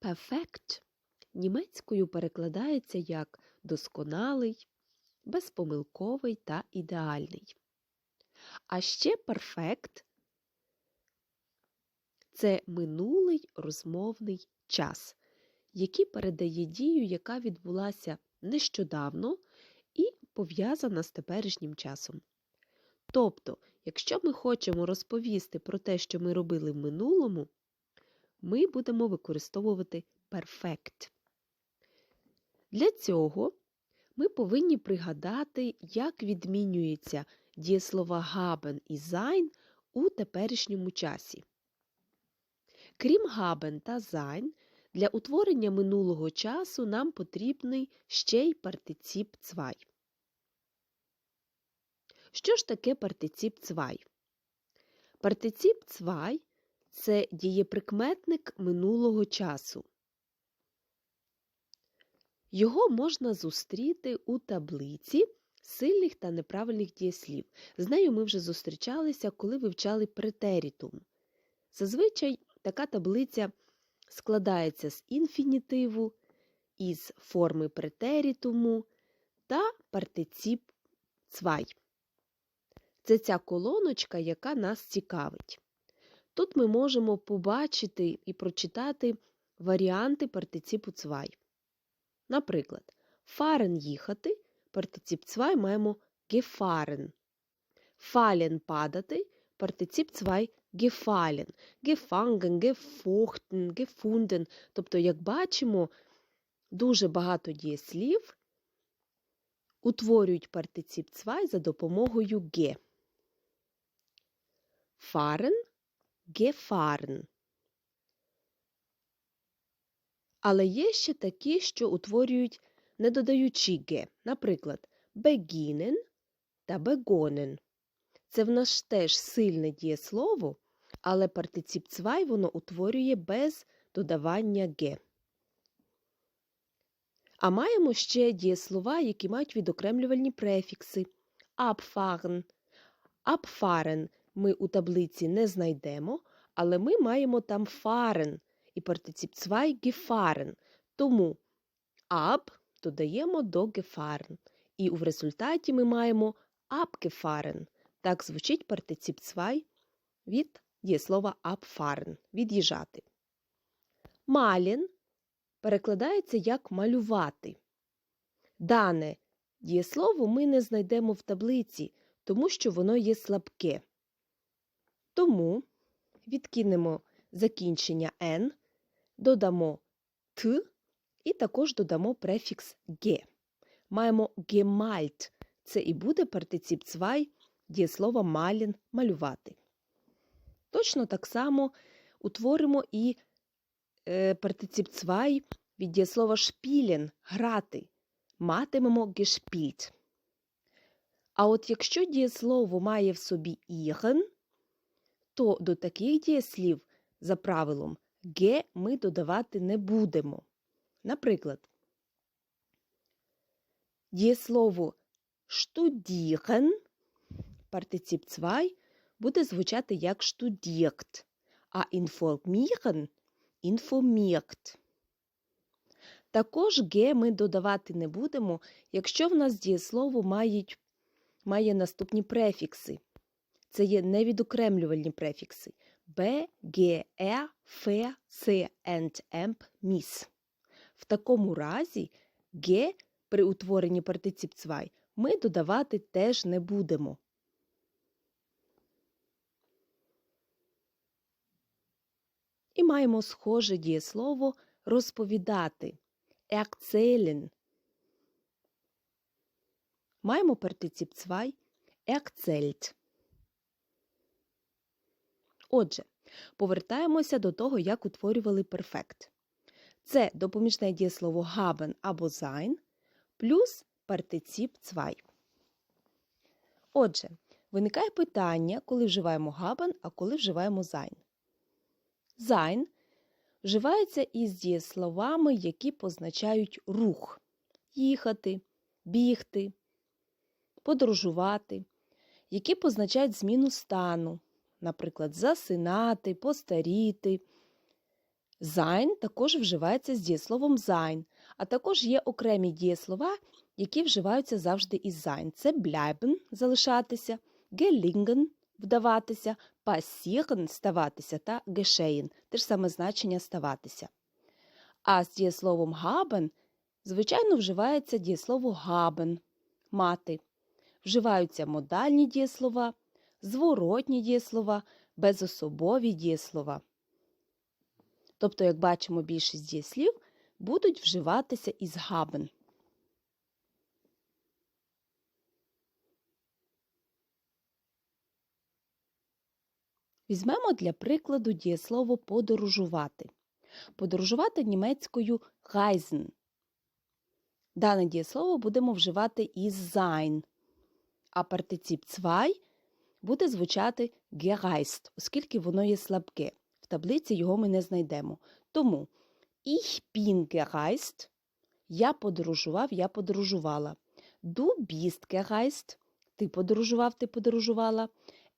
Perfect німецькою перекладається як досконалий, безпомилковий та ідеальний. А ще перфект це минулий розмовний час, який передає дію, яка відбулася нещодавно і пов'язана з теперішнім часом. Тобто, якщо ми хочемо розповісти про те, що ми робили в минулому, ми будемо використовувати перфект. Для цього ми повинні пригадати, як відмінюється дієслова haben і sein у теперішньому часі. Крім haben та sein, для утворення минулого часу нам потрібний ще й партицип zwei. Що ж таке партицип zwei? Партицип zwei – це дієприкметник минулого часу. Його можна зустріти у таблиці сильних та неправильних дієслів. З нею ми вже зустрічалися, коли вивчали претерітум. Зазвичай така таблиця складається з інфінітиву, із форми претерітуму та партицип цвай. Це ця колоночка, яка нас цікавить. Тут ми можемо побачити і прочитати варіанти партиципу цвай. Наприклад, фарен їхати, партицип цвай маємо гефарен. Фален падати, партицип цвай гефален. Гефанген, гефохтен, гефунден. Тобто, як бачимо, дуже багато дієслів утворюють партицип цвай за допомогою ге. Фарен, гефарен. Але є ще такі, що утворюють не додаючи ге. Наприклад, beginnen та begonnen. Це в нас теж сильне дієслово, але партицип цвай воно утворює без додавання ге. А маємо ще дієслова, які мають відокремлювальні префікси. Abfahren. Abfahren ми у таблиці не знайдемо, але ми маємо там fahren і партицип цвай gefahren. Тому ab додаємо до gefahren. І в результаті ми маємо abgefahren. Так звучить партицип цвай від дієслова abfahren – від'їжджати. Малін перекладається як малювати. Дане дієслово ми не знайдемо в таблиці, тому що воно є слабке. Тому відкинемо закінчення «н», додамо «т» і також додамо префікс «ге». Маємо «гемальт» – це і буде партицип цвай дієслова «малін» – малювати. Точно так само утворимо і е, партицип цвай від дієслова «шпілен» – грати. Матимемо «gespielt». А от якщо дієслово має в собі «іген», то до таких дієслів за правилом ге ми додавати не будемо. Наприклад, дієслово штудіген, партицип цвай, буде звучати як штудірт, а інформіген – інформірт. Також ге ми додавати не будемо, якщо в нас дієслово мають, має наступні префікси. Це є невідокремлювальні префікси Б, Г, Е, Ф, С, Ент, Емп, Міс. В такому разі Г при утворенні партицип цвай ми додавати теж не будемо. І маємо схоже дієслово розповідати. Erzählen. Маємо партицип цвай erzählt. Отже, повертаємося до того, як утворювали перфект. Це допоміжне дієслово haben або sein плюс партицип цвай. Отже, виникає питання, коли вживаємо haben, а коли вживаємо sein. Sein вживається із дієсловами, які позначають рух їхати, бігти, подорожувати, які позначають зміну стану, наприклад, засинати, постаріти, Sein також вживається з дієсловом sein, а також є окремі дієслова, які вживаються завжди із sein. Це bleiben – залишатися, gelingen – вдаватися, passieren – ставатися та geschehen – те ж саме значення ставатися. А з дієсловом haben, звичайно, вживається дієслово haben – мати. Вживаються модальні дієслова, зворотні дієслова, безособові дієслова. Тобто, як бачимо, більшість дієслів будуть вживатися із haben. Візьмемо для прикладу дієслово подорожувати. Подорожувати німецькою reisen. Дане дієслово будемо вживати із sein, а партицип zwei буде звучати gereist, оскільки воно є слабке. В таблиці його ми не знайдемо. Тому ich bin gereist, я подорожував, я подорожувала. Du bist gereist, ти подорожував, ти подорожувала.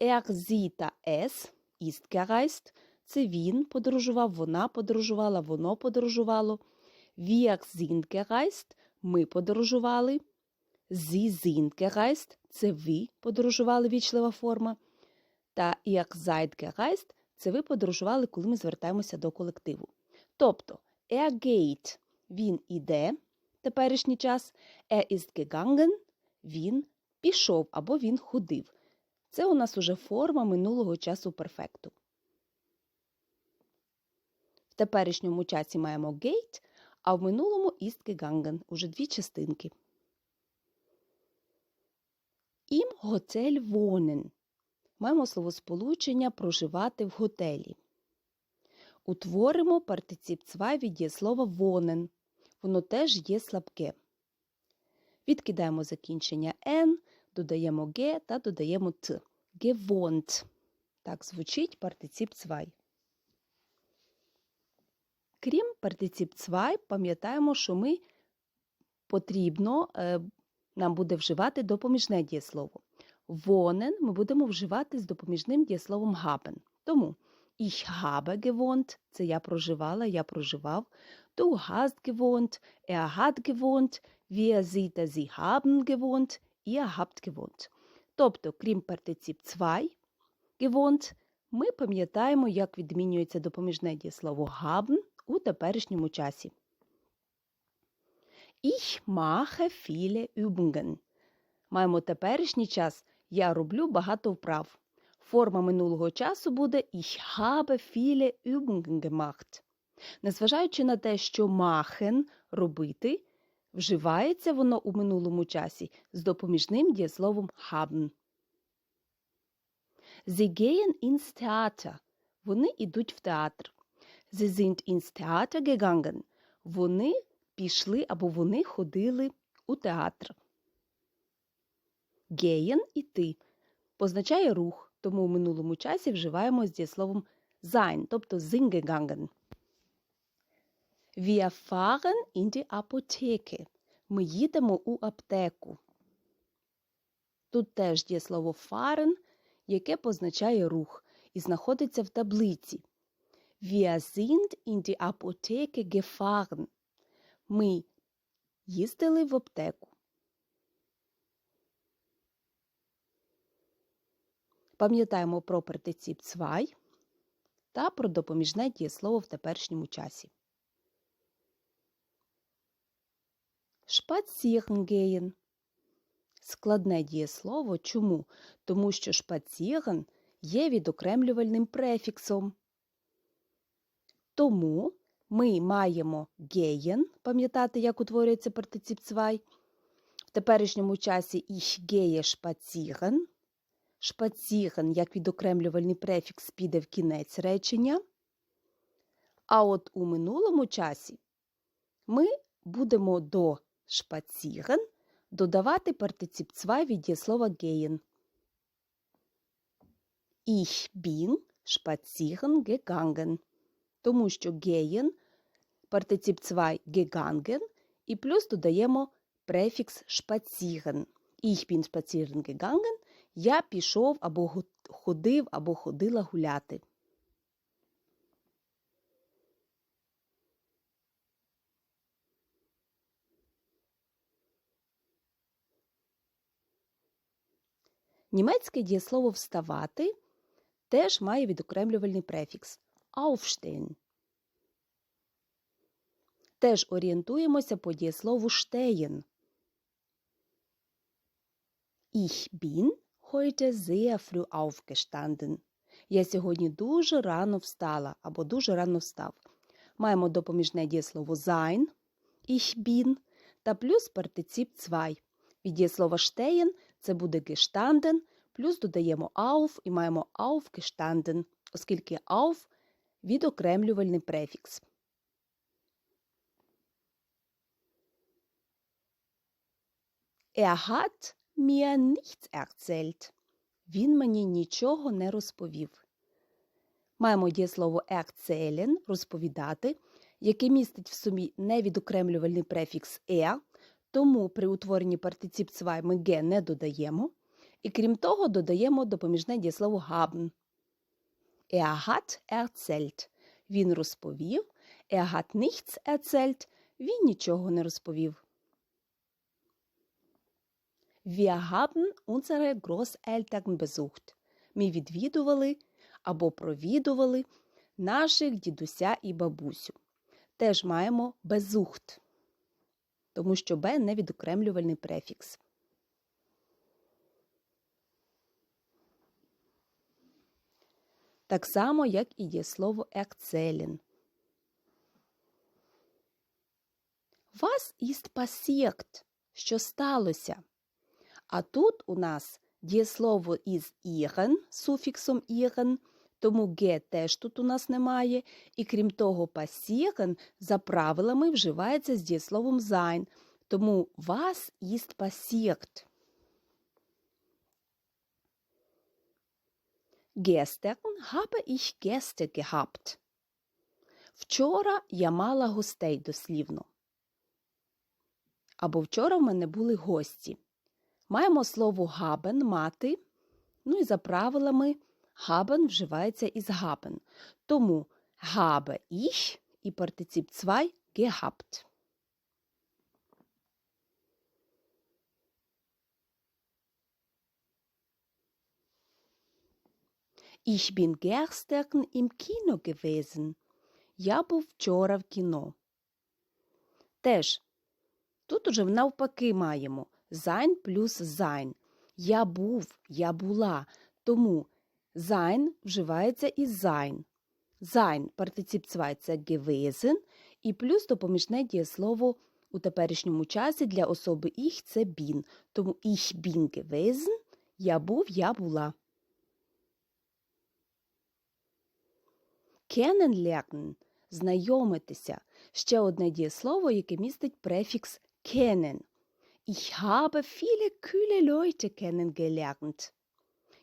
Er, sie es ist gereist, це він подорожував, вона подорожувала, воно подорожувало. Wir sind gereist, ми подорожували. Sind це ви подорожували вічлива форма. Та seid – це ви подорожували, коли ми звертаємося до колективу. Тобто, er він іде, теперішній час, er ist він пішов або він ходив. Це у нас уже форма минулого часу перфекту. В теперішньому часі маємо gate, а в минулому ist уже дві частинки. Готель wohnen. Маємо словосполучення проживати в готелі. Утворимо партицип zwei від дієслова wohnen. Воно теж є слабке. Відкидаємо закінчення n, додаємо г та додаємо т. Gewohnt. Так звучить партицип zwei. Крім партицип zwei, пам'ятаємо, що ми потрібно е, нам буде вживати допоміжне дієслово. Wohnen ми будемо вживати з допоміжним дієсловом haben. Тому ich habe gewohnt – це я проживала, я проживав. Du hast gewohnt, er hat gewohnt, wir, sie sie haben gewohnt, ihr habt gewohnt. Тобто, крім партицип zwei gewohnt, ми пам'ятаємо, як відмінюється допоміжне дієслово haben у теперішньому часі. Ich mache viele Übungen. Маємо теперішній час. Я роблю багато вправ. Форма минулого часу буде Ich habe viele Übungen gemacht. Незважаючи на те, що machen – робити, вживається воно у минулому часі з допоміжним дієсловом haben. Sie gehen ins Theater. Вони йдуть в театр. Sie sind ins Theater gegangen. Вони пішли або вони ходили у театр. Gehen – іти позначає рух, тому в минулому часі вживаємо з дієсловом sein, тобто sind gegangen. Wir fahren in die Apotheke. Ми їдемо у аптеку. Тут теж дієслово fahren, яке позначає рух і знаходиться в таблиці. Wir sind in die Apotheke gefahren. Ми їздили в аптеку. Пам'ятаємо про партицип zwei та про допоміжне дієслово в теперішньому часі. Spazieren. Складне дієслово. Чому? Тому що spazieren є відокремлювальним префіксом. Тому ми маємо gehen, пам'ятати, як утворюється партицип zwei. В теперішньому часі ich. Шпаціген, як відокремлювальний префікс, піде в кінець речення. А от у минулому часі ми будемо до шпаціген додавати партицип zwei від дієслова gehen. Ich bin spazieren gegangen. Тому що gehen, партицип zwei gegangen, і плюс додаємо префікс spazieren. Ich bin spazieren gegangen. Я пішов або ходив, або ходила гуляти. Німецьке дієслово вставати теж має відокремлювальний префікс aufstehen. Теж орієнтуємося по дієслову stehen. Ich bin heute sehr früh aufgestanden. Я сьогодні дуже рано встала або дуже рано встав. Маємо допоміжне дієслово sein, ich bin та плюс партицип zwei. Від дієслова stehen це буде gestanden, плюс додаємо auf і маємо aufgestanden, оскільки auf – відокремлювальний префікс. Er hat mir nichts erzählt. Він мені нічого не розповів. Маємо дієслово erzählen – розповідати, яке містить в собі невідокремлювальний префікс er, тому при утворенні партицип ми «ге» не додаємо. І крім того, додаємо допоміжне дієслово haben. Er hat erzählt. Він розповів. Er hat nichts erzählt. Він нічого не розповів. Wir haben unsere Großeltern besucht. Ми відвідували або провідували наших дідуся і бабусю. Теж маємо besucht, тому що Б не відокремлювальний префікс. Так само, як і дієслово erzählen. Was ist passiert? Що сталося? А тут у нас дієслово із ihren, суфіксом ihren, тому ге теж тут у нас немає. І крім того, passieren за правилами вживається з дієсловом sein. Тому was ist passiert? Gestern habe ich Gäste gehabt. Вчора я мала гостей дослівно. Або вчора в мене були гості. Маємо слово haben мати. Ну і за правилами haben вживається із haben. Тому habe ich і партицип zwei gehabt. Ich bin gestern im Kino gewesen. Я був вчора в кіно. Теж тут уже навпаки маємо sein плюс sein. Я був, я була. Тому sein вживається із sein. Sein партицип це gewesen, і плюс допоміжне дієслово у теперішньому часі для особи ich – це bin. Тому ich bin gewesen, я був, я була. Kennenlernen – знайомитися. Ще одне дієслово, яке містить префікс kennen. Ich habe viele kühle Leute kennengelernt.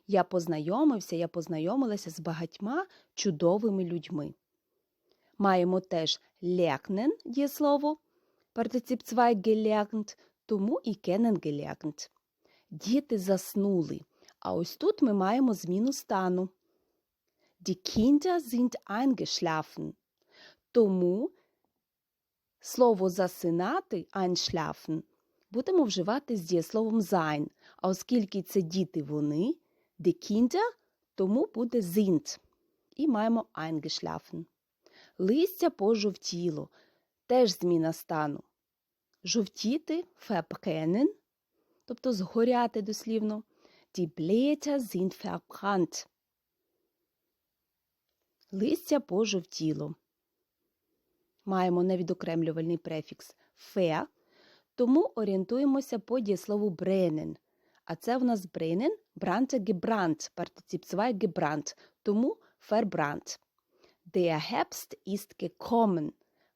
Я познайомився, я познайомилася з багатьма чудовими людьми. Маємо теж lernen дієслово, партицип zwei gelernt, тому і kennengelernt. Діти заснули. А ось тут ми маємо зміну стану. Die Kinder sind eingeschlafen. Тому слово засинати einschlafen будемо вживати з дієсловом sein. А оскільки це діти вони, die Kinder, тому буде sind. І маємо eingeschlafen. Листя пожовтіло. Теж зміна стану. Жовтіти verbrennen, тобто згоряти дослівно. Die Blätter sind verbrannt. Листя пожовтіло. Маємо невідокремлювальний префікс «фе», тому орієнтуємося по дієслову brennen. А це в нас brennen, brannte gebrannt, партицип zwei gebrannt, тому verbrannt. Der Herbst ist gekommen.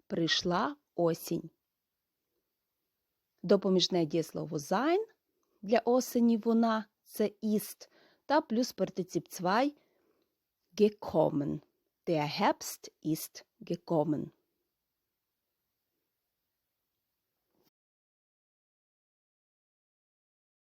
Прийшла осінь. Допоміжне дієслово sein для осені вона це ist, та плюс партицип zwei gekommen. Der Herbst ist gekommen.